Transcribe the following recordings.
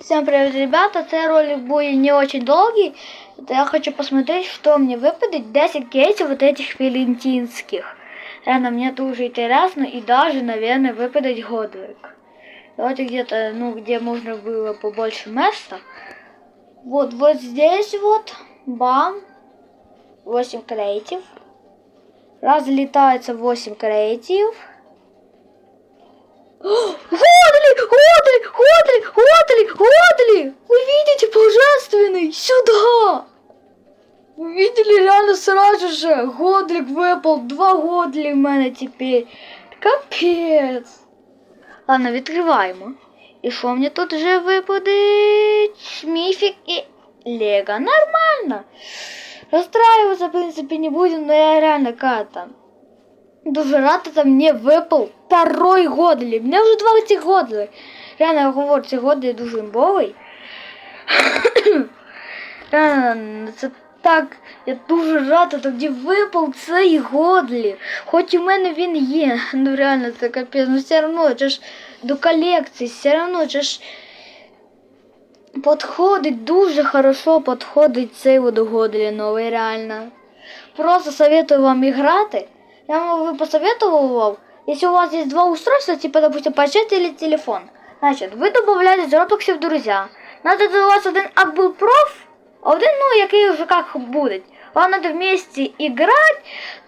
Всем привет, ребята! Цей ролик будет не очень долгий. Я хочу посмотреть, что мне выпадет 10 кейсов вот этих валентинских. Реально, мне тоже интересно и даже, наверное, выпадет Годлик. Давайте где-то, ну, где можно было побольше места. Вот, вот здесь вот, бам, 8 креатив. Разлетается 8 креатив. Сюда! Вы видели реально сразу же? Годлик выпал. Два Годли в мене тепер. Капець. Ладно, відкриваємо. І що мені тут вже випаде? Міфік і Лего. Нормально. Расстраиваться, в принципе, не будем, но я реально как-то дуже рад, это мне выпал второй Годли. Мне вже 20 Годли. Реально, я говорю, цей Годли дуже імбовий. Реально, це так, я дуже рад, а тоді випав цей Годлі. Хоч у мене він є. Ну реально, це капець. Ну все одно, це ж до колекції, все одно, це ж подходить, дуже хорошо подходить цей вот Годлі новий, реально. Просто советую вам играти. Я вам бы посоветовал вам, если у вас есть два устройства, типа, допустим, планшет или телефон. Значит, вы добавляете з Roblox в друзья. Надо у вас один ак был проф, а один, ну, який уже как будет. Вам надо вместе играть,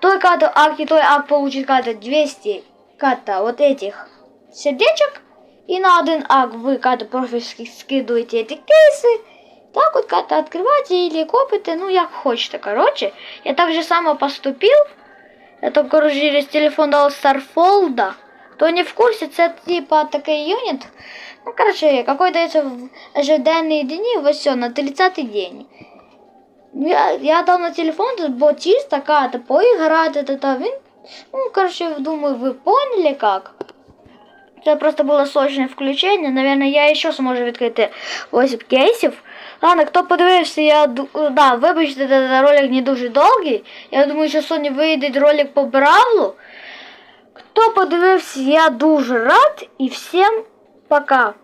той ката ак и той ак получит ката 200 ката вот этих сердечек. И на один ак вы ката профильски скидываете эти кейсы. Так вот ката открываете или копите, ну, як хочете, короче. Я так же само поступил. Это, короче, через телефон дал Старфолда. Кто не в курсе, це типа такий юнит. Ну, короче, какой дается в ежеденные дни, вот все, на 30 день. Я, я дал на телефон, бо чисто как-то поиграть, это, это, він, ну, короче, думаю, вы поняли как. Це просто було сочне включення. Наверное, я ще зможу відкрити 8 кейсів. Ладно, хто подивився, я ду- да, вибачте, це ролик не дуже довгий. Я думаю, що сьогодні вийде ролик по Бравлу. Хто подивився, я дуже рад і всім пока.